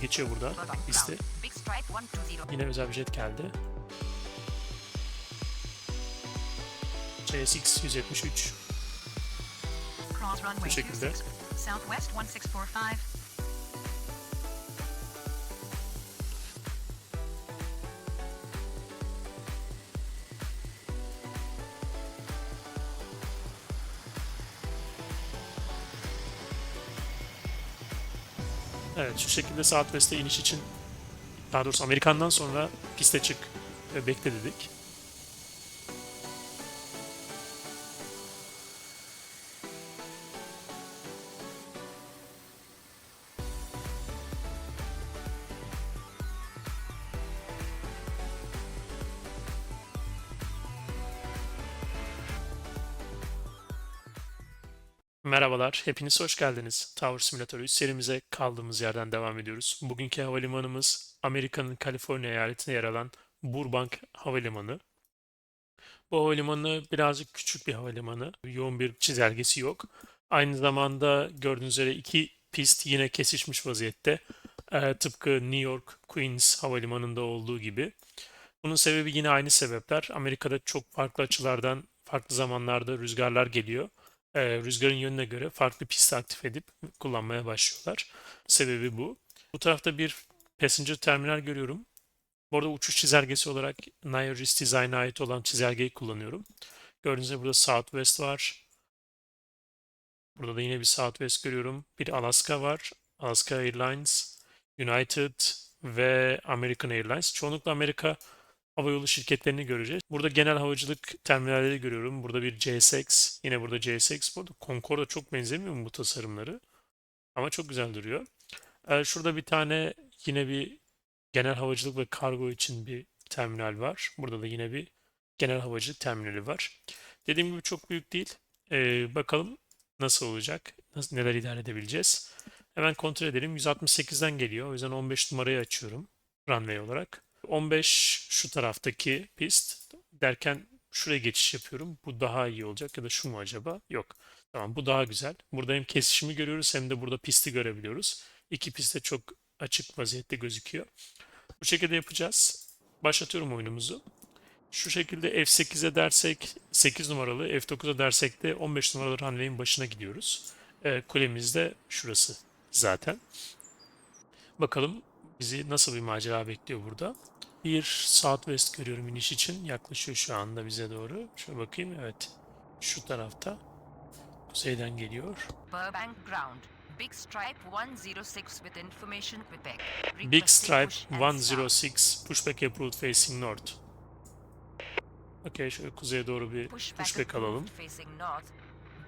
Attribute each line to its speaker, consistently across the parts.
Speaker 1: Geçiyor burada
Speaker 2: 120.
Speaker 1: Yine özel bir jet geldi. CSX 173.
Speaker 2: Cross runway
Speaker 1: şekilde.
Speaker 2: 26. Southwest 1645.
Speaker 1: Evet şu şekilde Southwest'e iniş için daha doğrusu Amerikan'dan sonra piste çık ve bekle dedik. Merhabalar, hepiniz hoş geldiniz. Tower Simulator 3 serimize kaldığımız yerden devam ediyoruz. Bugünkü havalimanımız Amerika'nın Kaliforniya eyaletinde yer alan Burbank Havalimanı. Bu havalimanı birazcık küçük bir havalimanı. Yoğun bir çizelgesi yok. Aynı zamanda gördüğünüz üzere iki pist yine kesişmiş vaziyette. Ee, tıpkı New York Queens Havalimanı'nda olduğu gibi. Bunun sebebi yine aynı sebepler. Amerika'da çok farklı açılardan, farklı zamanlarda rüzgarlar geliyor e, rüzgarın yönüne göre farklı pisti aktif edip kullanmaya başlıyorlar. Sebebi bu. Bu tarafta bir passenger terminal görüyorum. Bu arada uçuş çizelgesi olarak Nayaris Design'a ait olan çizelgeyi kullanıyorum. Gördüğünüz gibi burada Southwest var. Burada da yine bir Southwest görüyorum. Bir Alaska var. Alaska Airlines, United ve American Airlines. Çoğunlukla Amerika havayolu şirketlerini göreceğiz. Burada genel havacılık terminalleri görüyorum. Burada bir CSX, yine burada CSX. Bu arada Concorde'a çok benzemiyor mu bu tasarımları? Ama çok güzel duruyor. Ee, şurada bir tane yine bir genel havacılık ve kargo için bir terminal var. Burada da yine bir genel havacılık terminali var. Dediğim gibi çok büyük değil. Ee, bakalım nasıl olacak, nasıl, neler idare edebileceğiz. Hemen kontrol edelim. 168'den geliyor. O yüzden 15 numarayı açıyorum runway olarak. 15 şu taraftaki pist derken şuraya geçiş yapıyorum. Bu daha iyi olacak ya da şu mu acaba? Yok. Tamam bu daha güzel. Burada hem kesişimi görüyoruz hem de burada pisti görebiliyoruz. İki pist de çok açık vaziyette gözüküyor. Bu şekilde yapacağız. Başlatıyorum oyunumuzu. Şu şekilde F8'e dersek 8 numaralı, F9'a dersek de 15 numaralı runway'in başına gidiyoruz. Ee, kulemiz de şurası zaten. Bakalım bizi nasıl bir macera bekliyor burada. Bir Southwest görüyorum iniş için. Yaklaşıyor şu anda bize doğru. Şöyle bakayım. Evet. Şu tarafta. Kuzeyden geliyor.
Speaker 2: Burbank Ground. Big Stripe 106 with information Quebec.
Speaker 1: Big Stripe
Speaker 2: push and start.
Speaker 1: 106 pushback approved facing north. Okey şöyle kuzeye doğru bir
Speaker 2: Pushback
Speaker 1: pushback alalım.
Speaker 2: approved facing north.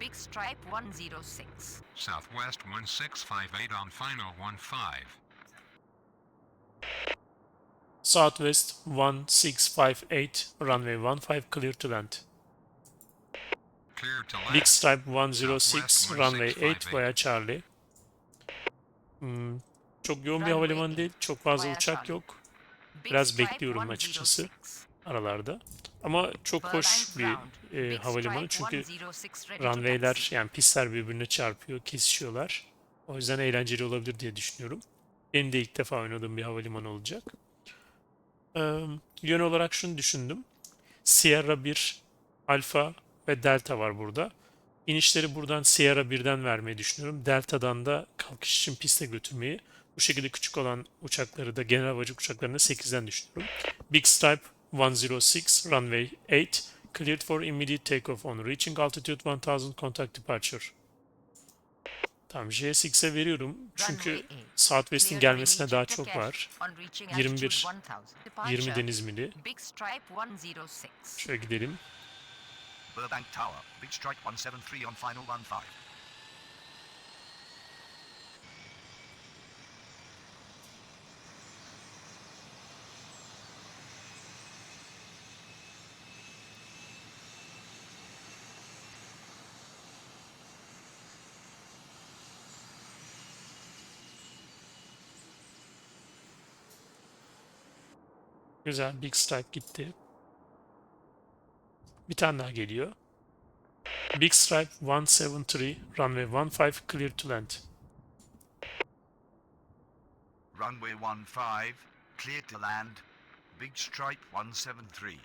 Speaker 2: Big Stripe 106.
Speaker 3: Southwest 1658 on final 15.
Speaker 1: Southwest 1658 runway 15 clear to land.
Speaker 3: Clear to land.
Speaker 1: Big Stripe 106
Speaker 3: Southwest
Speaker 1: runway 8
Speaker 3: 1658.
Speaker 1: via Charlie. Hmm, çok yoğun bir havalimanı değil. Çok fazla uçak yok. Biraz bekliyorum açıkçası.
Speaker 2: 106.
Speaker 1: aralarda. Ama çok hoş bir e, havalimanı çünkü
Speaker 2: 106 ready to
Speaker 1: runwayler yani pistler birbirine çarpıyor, kesişiyorlar. O yüzden eğlenceli olabilir diye düşünüyorum. Benim de ilk defa oynadığım bir havalimanı olacak. Ee, yön olarak şunu düşündüm. Sierra 1, Alfa ve Delta var burada. İnişleri buradan Sierra 1'den vermeyi düşünüyorum. Delta'dan da kalkış için piste götürmeyi. Bu şekilde küçük olan uçakları da genel havacılık uçaklarını 8'den düşünüyorum. Big Stripe 106 runway 8 cleared for immediate takeoff on reaching altitude 1000 contact departure. Tamam JSX'e veriyorum çünkü. Southwest'in gelmesine daha çok var.
Speaker 2: on reaching
Speaker 1: 21,
Speaker 2: altitude 1000.
Speaker 1: 20
Speaker 2: Departure.
Speaker 1: deniz mili.
Speaker 2: Big Stripe 106.
Speaker 1: Şöyle gidelim.
Speaker 4: Burbank Tower, Big Strike 173 on final 15.
Speaker 1: Güzel. Big Stripe gitti. Bir tane daha geliyor. Big Stripe 173, runway 15, clear to land.
Speaker 4: Runway 15, clear to land. Big Stripe 173.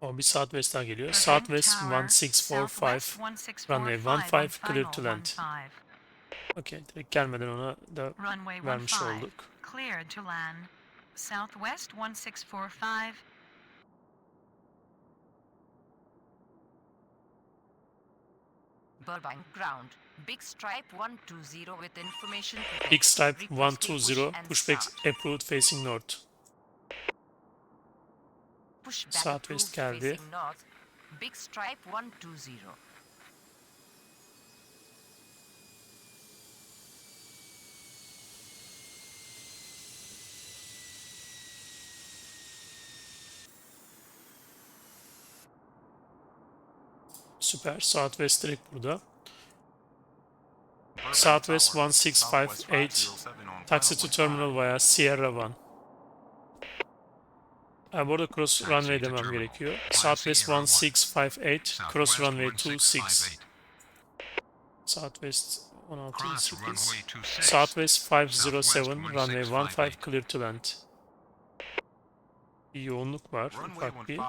Speaker 1: O bir Southwest daha geliyor. Southwest
Speaker 2: tower,
Speaker 1: 1645,
Speaker 2: Southwest
Speaker 1: runway
Speaker 2: 1645 on
Speaker 1: 15, clear to land.
Speaker 2: 15.
Speaker 1: Okey, direkt gelmeden ona da vermiş
Speaker 2: 15,
Speaker 1: olduk.
Speaker 2: cleared to land. Southwest 1645, Burbank ground. Big Stripe 120 with information.
Speaker 1: Big Stripe 120,
Speaker 2: push and
Speaker 1: pushback approved facing north.
Speaker 2: Pushback
Speaker 1: Southwest geldi.
Speaker 2: north. Big Stripe 120.
Speaker 1: Süper. Southwest direkt burada. Southwest
Speaker 5: Tower,
Speaker 1: 1658,
Speaker 5: Southwest 507 on
Speaker 1: Taxi to terminal
Speaker 5: 15.
Speaker 1: via Sierra 1. Ha, bu arada cross runway demem gerekiyor. Southwest
Speaker 3: Sierra 1.
Speaker 1: 1658, cross runway 26.
Speaker 3: 1658.
Speaker 1: Southwest
Speaker 3: Cross
Speaker 1: 1658.
Speaker 3: runway 26.
Speaker 1: Southwest 507,
Speaker 3: Southwest
Speaker 1: runway 15,
Speaker 3: 1658.
Speaker 1: clear to land. Bir yoğunluk var, ufak bir.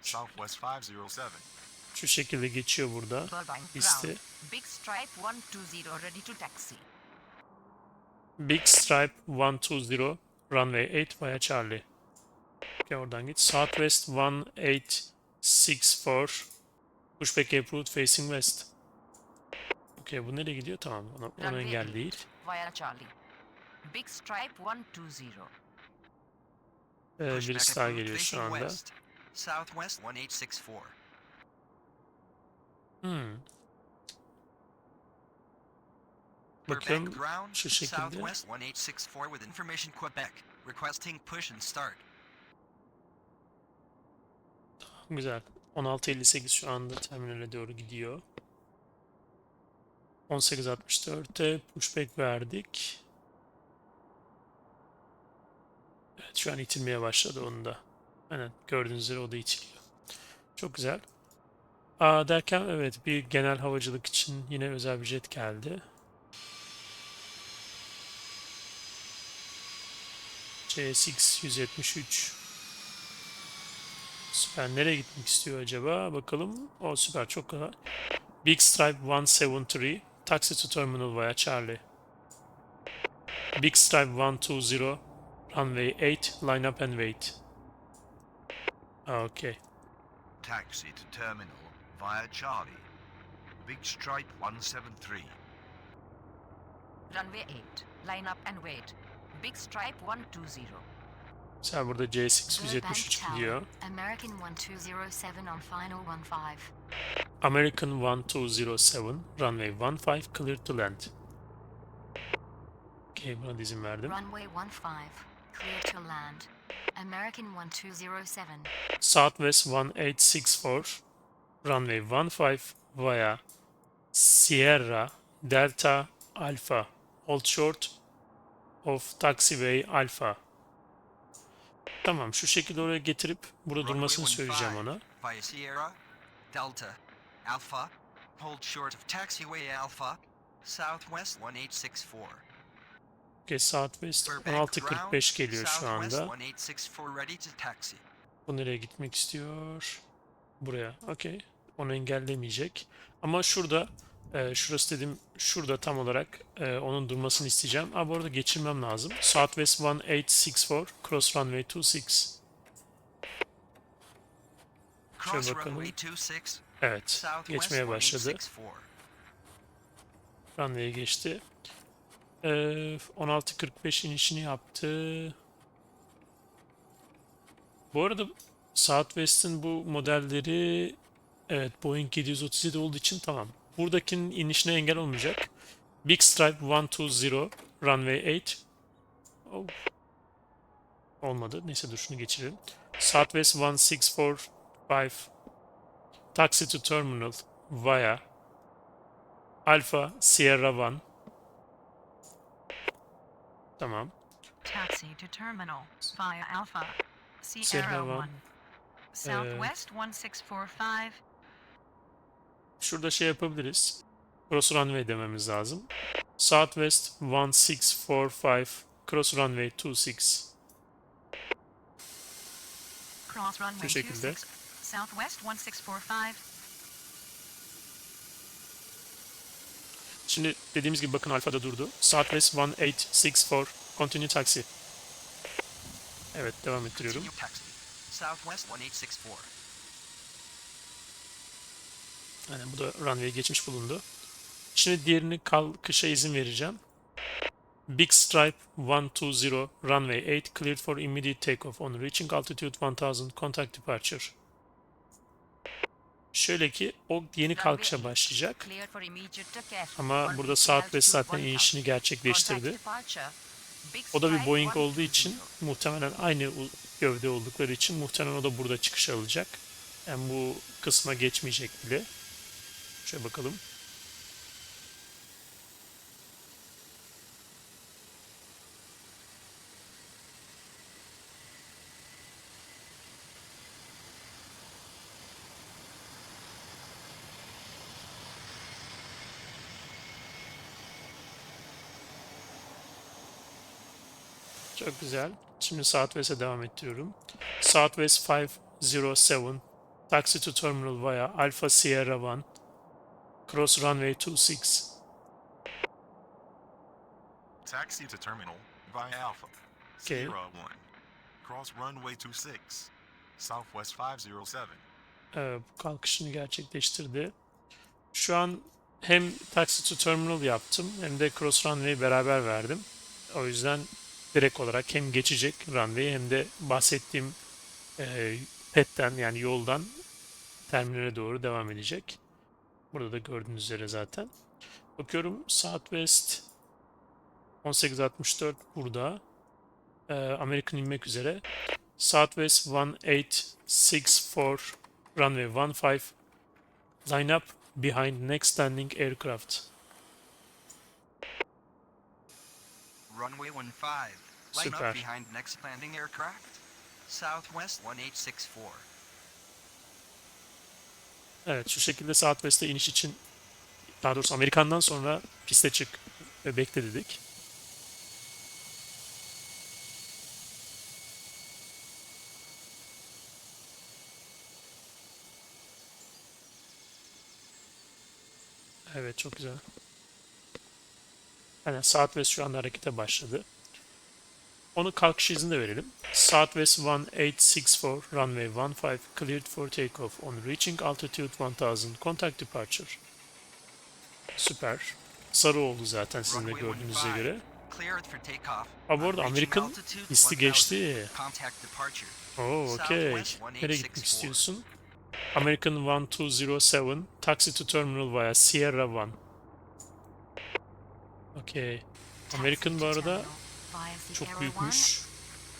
Speaker 5: 15, clear to land. Southwest 507.
Speaker 1: Şu şekilde geçiyor burada.
Speaker 2: Ground. Big Stripe 120 ready to taxi.
Speaker 1: Big Stripe 120, runway 8 via Charlie. Okay, oradan git. Southwest 1864, pushback approved facing west. Okay, bu nereye gidiyor? Tamam, ona, ona
Speaker 2: Runway
Speaker 1: engel
Speaker 2: 8
Speaker 1: değil.
Speaker 2: Via Charlie. Big Stripe 120.
Speaker 1: Ee, birisi daha geliyor şu anda.
Speaker 4: west. Southwest 1864.
Speaker 1: Hmm.
Speaker 4: Ground.
Speaker 1: şu şekilde.
Speaker 4: Southwest 1864 with information Quebec. Requesting push and start.
Speaker 1: Güzel. 16.58 şu anda terminale doğru gidiyor. 18.64'te pushback verdik. Evet şu an itilmeye başladı onu da. Aynen gördüğünüz üzere o da itiliyor. Çok güzel. Aa, derken evet bir genel havacılık için yine özel bir jet geldi. CSX 173 Süper. Nereye gitmek istiyor acaba? Bakalım. O süper. Çok kolay. Big Stripe 173. Taxi to terminal via Charlie. Big Stripe 120. Runway 8. Line up and wait. Oh, okay.
Speaker 4: Taxi to terminal via Charlie. Big Stripe 173.
Speaker 2: Runway 8. Line up and wait. Big Stripe 120.
Speaker 1: Mesela burada CSX
Speaker 6: Burbank
Speaker 1: 173
Speaker 6: Tower,
Speaker 1: gidiyor.
Speaker 6: American 1207 on final 15.
Speaker 1: American 1207. Runway 15. Clear to land. Okay, buna da izin verdim.
Speaker 6: Runway 15, clear to land. American 1207.
Speaker 1: Southwest 1864, runway 15 via Sierra Delta Alpha, hold short of taxiway Alpha. Tamam şu şekilde oraya getirip burada
Speaker 4: Runway
Speaker 1: durmasını
Speaker 4: 15
Speaker 1: söyleyeceğim ona.
Speaker 4: Via Sierra, Delta, Alpha, hold short of taxiway Alpha, Southwest 1864.
Speaker 1: Okay, Southwest
Speaker 4: Burbank
Speaker 1: 1645
Speaker 4: ground,
Speaker 1: geliyor şu anda.
Speaker 4: 1864 ready to taxi.
Speaker 1: Bu nereye gitmek istiyor? Buraya. Okey. Onu engellemeyecek. Ama şurada e, şurası dedim şurada tam olarak e, onun durmasını isteyeceğim. Aa, bu arada geçirmem lazım. Southwest 1864 Cross Runway 26.
Speaker 4: Cross
Speaker 1: bakalım.
Speaker 4: runway 26,
Speaker 1: Evet. Geçmeye başladı.
Speaker 4: 1864.
Speaker 1: Runway'e geçti. E, 16.45 inişini yaptı. Bu arada Southwest'in bu modelleri evet Boeing 737 olduğu için tamam. Buradakinin inişine engel olmayacak. Big Stripe 120 Runway 8 Oh. Olmadı. Neyse dur şunu geçirelim. Southwest 1645 Taxi to Terminal via Alpha Sierra 1 Tamam.
Speaker 2: taxi to terminal via Alpha
Speaker 1: Sierra
Speaker 2: Sierra
Speaker 1: One.
Speaker 2: 1. Southwest 1645.
Speaker 1: Şurada şey yapabiliriz. Cross runway dememiz lazım. Southwest 1645 Cross runway 26.
Speaker 2: Cross runway
Speaker 1: şekilde.
Speaker 2: 26. Southwest 1645.
Speaker 1: Şimdi dediğimiz gibi bakın alfada durdu. Southwest 1864 Continue taxi. Evet devam ettiriyorum.
Speaker 4: Southwest 1864.
Speaker 1: Yani bu da runway geçmiş bulundu. Şimdi diğerini kalkışa izin vereceğim. Big Stripe 120 runway 8 cleared for immediate takeoff on reaching altitude 1000 contact departure. Şöyle ki o yeni kalkışa başlayacak. Ama burada
Speaker 2: reaching
Speaker 1: Southwest zaten
Speaker 2: 1000.
Speaker 1: inişini gerçekleştirdi. O da bir Boeing olduğu
Speaker 2: 120.
Speaker 1: için muhtemelen aynı gövde oldukları için muhtemelen o da burada çıkış alacak. Yani bu kısma geçmeyecek bile. Şöyle bakalım. Çok güzel. Şimdi Southwest'e devam ettiriyorum. Southwest 507 Taxi to Terminal via Alpha Sierra 1 Cross Runway 26
Speaker 5: Taxi to terminal via Alpha.
Speaker 1: Okay.
Speaker 5: Sierra 1. Cross runway 26. Southwest 507.
Speaker 1: Ee, kalkışını gerçekleştirdi. Şu an hem Taxi to Terminal yaptım hem de Cross Runway'i beraber verdim. O yüzden direkt olarak hem geçecek runway hem de bahsettiğim e, petten yani yoldan terminale doğru devam edecek. Burada da gördüğünüz üzere zaten. Bakıyorum Southwest 1864 burada. Ee, American inmek üzere. Southwest 1864 runway 15 line up behind next standing aircraft.
Speaker 4: Runway 15. Line
Speaker 1: Süper.
Speaker 4: up behind next landing aircraft. Southwest 1864.
Speaker 1: Evet şu şekilde Southwest'e iniş için daha doğrusu Amerikan'dan sonra piste çık ve bekle dedik. Evet çok güzel. Yani Southwest şu anda harekete başladı. Onu kalkış izni de verelim. Southwest 1864 runway 15 cleared for takeoff on reaching altitude 1000 contact departure. Süper. Sarı oldu zaten sizin de gördüğünüze
Speaker 4: 15.
Speaker 1: göre. Ha bu arada Amerikan
Speaker 4: 1000.
Speaker 1: geçti. Oo okey. Nereye gitmek
Speaker 4: 1864.
Speaker 1: istiyorsun? American 1207 taxi to terminal via Sierra 1. Okey. American bu arada çok büyükmüş.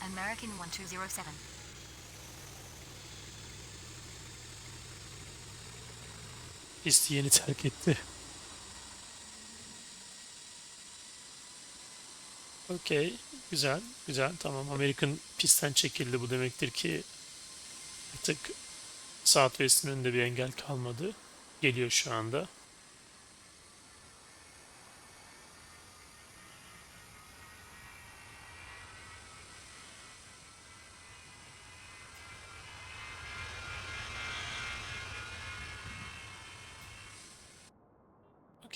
Speaker 6: American 1207.
Speaker 1: Pisti yeni terk etti. Okey. Güzel. Güzel. Tamam. American pistten çekildi. Bu demektir ki artık Southwest'in önünde bir engel kalmadı. Geliyor şu anda.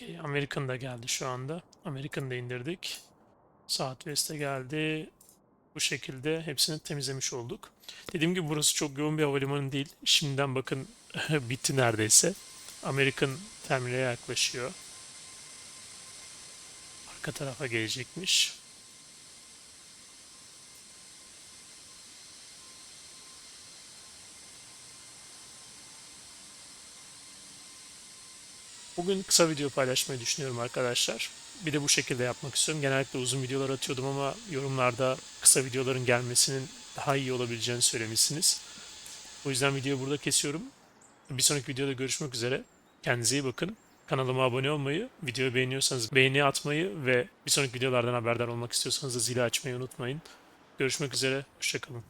Speaker 1: Okey, American da geldi şu anda. American da indirdik. Southwest'e geldi. Bu şekilde hepsini temizlemiş olduk. Dediğim gibi burası çok yoğun bir havalimanı değil. Şimdiden bakın bitti neredeyse. American terminale yaklaşıyor. Arka tarafa gelecekmiş. Bugün kısa video paylaşmayı düşünüyorum arkadaşlar. Bir de bu şekilde yapmak istiyorum. Genellikle uzun videolar atıyordum ama yorumlarda kısa videoların gelmesinin daha iyi olabileceğini söylemişsiniz. O yüzden videoyu burada kesiyorum. Bir sonraki videoda görüşmek üzere. Kendinize iyi bakın. Kanalıma abone olmayı, videoyu beğeniyorsanız beğeni atmayı ve bir sonraki videolardan haberdar olmak istiyorsanız da zili açmayı unutmayın. Görüşmek üzere, hoşçakalın.